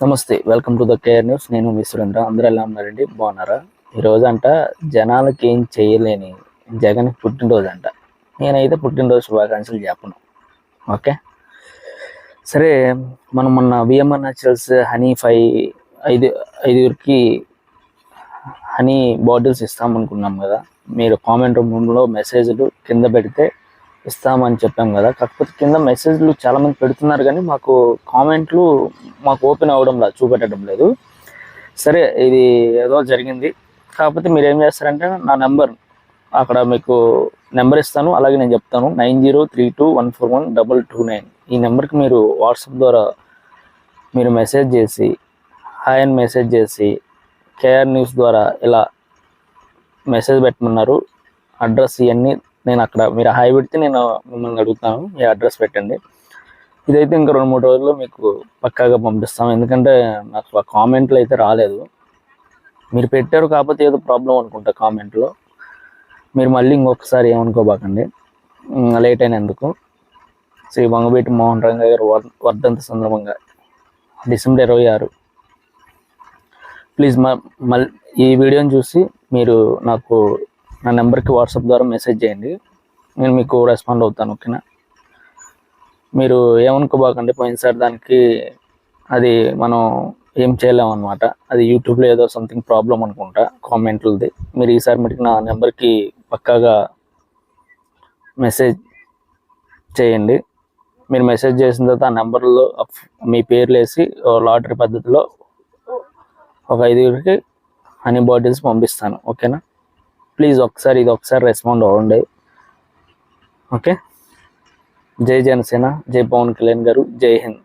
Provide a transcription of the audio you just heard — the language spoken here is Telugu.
నమస్తే welcome to the care news. నేను మీ సురేంద్ర. అందరూ ఎలా ఉన్నారండి? బాగున్నారా? ఈరోజు అంట జనాలకి ఏం చేయలేని జగన్ పుట్టినరోజు అంట నేనైతే పుట్టినరోజు శుభాకాంక్షలు చెప్పను. ఓకే? సరే మనం మొన్న విఎంఆర్ న్యాచురల్స్ హనీ ఫైవ్ ఐదు ఐదుగురికి హనీ బాటిల్స్ ఇస్తాం అనుకున్నాం కదా. మీరు కామెంట్ రూమ్లో మెసేజ్లు కింద పెడితే ఇస్తామని చెప్పాం కదా. కాకపోతే కింద మెసేజ్లు చాలామంది పెడుతున్నారు కానీ మాకు కామెంట్లు మాకు ఓపెన్ అవ్వడం లేదు చూపెట్టడం లేదు. సరే ఇది ఏదో జరిగింది. కాకపోతే మీరు ఏం చేస్తారంటే నా నెంబర్ అక్కడ మీకు నెంబర్ ఇస్తాను అలాగే నేను చెప్తాను. Nine zero three two one four one double two nine. ఈ నెంబర్కి మీరు వాట్సాప్ ద్వారా మీరు మెసేజ్ చేసి హాయ్ అని మెసేజ్ చేసి కేఆర్ న్యూస్ ద్వారా ఇలా మెసేజ్ పెట్టమన్నారు. అడ్రస్ ఇవన్నీ నేను అక్కడ మీరు హాయ్ పెడితే నేను మిమ్మల్ని అడుగుతాను మీ అడ్రస్ పెట్టండి. ఇదైతే ఇంకా రెండు మూడు రోజుల్లో మీకు పక్కాగా పంపిస్తాం. ఎందుకంటే నాకు ఆ కామెంట్లు అయితే రాలేదు. మీరు పెట్టారు కాకపోతే ఏదో ప్రాబ్లం అనుకుంటా కామెంట్లో. మీరు మళ్ళీ ఇంకొకసారి ఏమనుకోబాకండి. లేట్ అయినందుకు. శ్రీ వంగబేటి మోహన్ రంగ గారు వర్- వర్ధంతి సందర్భంగా డిసెంబర్ ఇరవై ఆరు. ప్లీజ్ మా మళ్ళీ ఈ వీడియోని చూసి మీరు నాకు నా నెంబర్కి వాట్సాప్ ద్వారా మెసేజ్ చేయండి. నేను మీకు రెస్పాండ్ అవుతాను ఓకేనా? మీరు ఏమనుకోబాకండి పోయినసారి దానికి అది మనం ఏం చేయలేము అనమాట అది యూట్యూబ్లో ఏదో సంథింగ్ ప్రాబ్లం అనుకుంటా కామెంట్లది. మీరు ఈసారి మటుకు నా నెంబర్కి పక్కాగా మెసేజ్ చేయండి. మీరు మెసేజ్ చేసిన తర్వాత ఆ నెంబర్లో మీ పేర్లు వేసి లాటరీ పద్ధతిలో ఒక ఐదుగురికి హనీ బాటిల్స్ పంపిస్తాను ఓకేనా? ప్లీజ్ ఒకసారి ఇది ఒకసారి రెస్పాండ్ అవ్వండి. ఓకే? జై జనసేన జై పవన్ కళ్యాణ్ గారు జై హింద్.